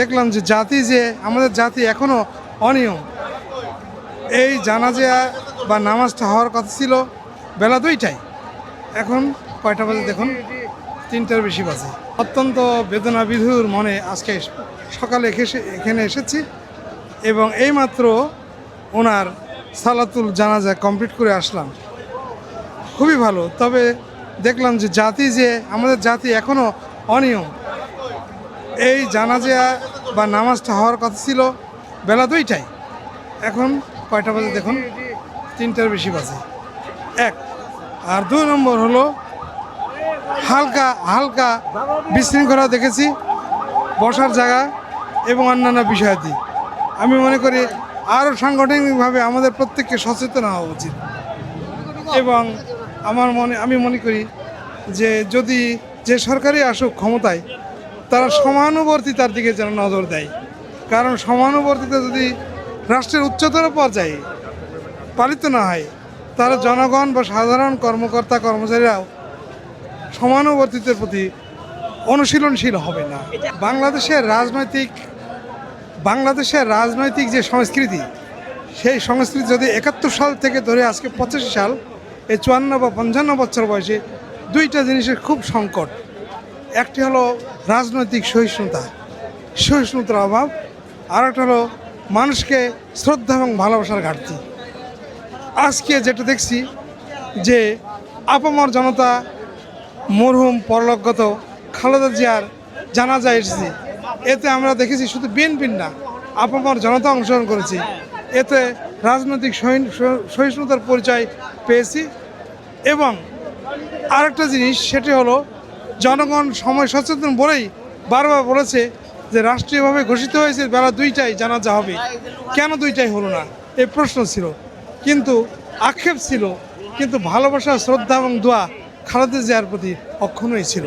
দেখলাম যে জাতি যে আমাদের জাতি এখনও অনিয়ম। এই জানাজা বা নামাজটা হওয়ার কথা ছিল বেলা দুইটায়। এখন কয়টা বাজে দেখুন? তিনটার বেশি বাজে। অত্যন্ত বেদনা বিধুর মনে আজকে সকালে এখানে এসেছি এবং এইমাত্র ওনার সালাতুল জানাজা কমপ্লিট করে আসলাম। খুবই ভালো। তবে দেখলাম যে জাতি যে আমাদের জাতি এখনও অনিয়ম। এই জানাজা বা নামাজটা হওয়ার কথা ছিল বেলা দুইটায়। এখন কয়টা বাজে দেখুন? তিনটার বেশি বাজে। এক। আর দুই নম্বর হলো হালকা হালকা বিশৃঙ্খলা দেখেছি বসার জায়গা এবং অন্যান্য বিষয়াদি আমি মনে করি আরও সাংগঠনিকভাবে আমাদের প্রত্যেককে সচেতন হওয়া উচিত। এবং আমার মনে, আমি মনে করি যে যদি যে সরকারই আসুক ক্ষমতায় তারা সমানুবর্তিতার দিকে যেন নজর দেয়। কারণ সমানুবর্তিতা যদি রাষ্ট্রের উচ্চতর পর্যায়ে পালিত না হয়, তাহলে জনগণ বা সাধারণ কর্মকর্তা, কর্মচারীরাও সমানুবর্তিতার প্রতি অনুশীলনশীল হবে না। বাংলাদেশের রাজনৈতিক বাংলাদেশের রাজনৈতিক যে সংস্কৃতি, সেই সংস্কৃতি যদি একাত্তর সাল থেকে ধরে আজকে পঁচাশি সাল, এই চুয়ান্ন বা পঞ্চান্ন বছর বয়সে দুইটা জিনিসের খুব সংকট। একটি হলো রাজনৈতিক সহিষ্ণুতা, সহিষ্ণুতার অভাব। আর একটা হলো মানুষকে শ্রদ্ধা এবং ভালোবাসার ঘাটতি। আজকে যেটা দেখছি যে আপামর জনতা মরহুম পরলোকগত খালেদা জিয়ার জানাজা এসেছে। এতে আমরা দেখেছি শুধু বিএনপির না, আপামর জনতা অংশগ্রহণ করেছি। এতে রাজনৈতিক সহিষ্ণুতার পরিচয় পেয়েছি। এবং আরেকটা জিনিস, সেটি হলো জনগণ সময় সচেতন বলেই বারবার বলেছে যে রাষ্ট্রীয়ভাবে ঘোষিত হয়েছে বেলা দুইটায় জানাজা হবে। কেন দুইটাই হলো না? এই প্রশ্ন ছিল। কিন্তু আক্ষেপ ছিল। কিন্তু ভালোবাসা, শ্রদ্ধা এবং দোয়া খালেদা জিয়ার প্রতি অক্ষুণ্ণই ছিল।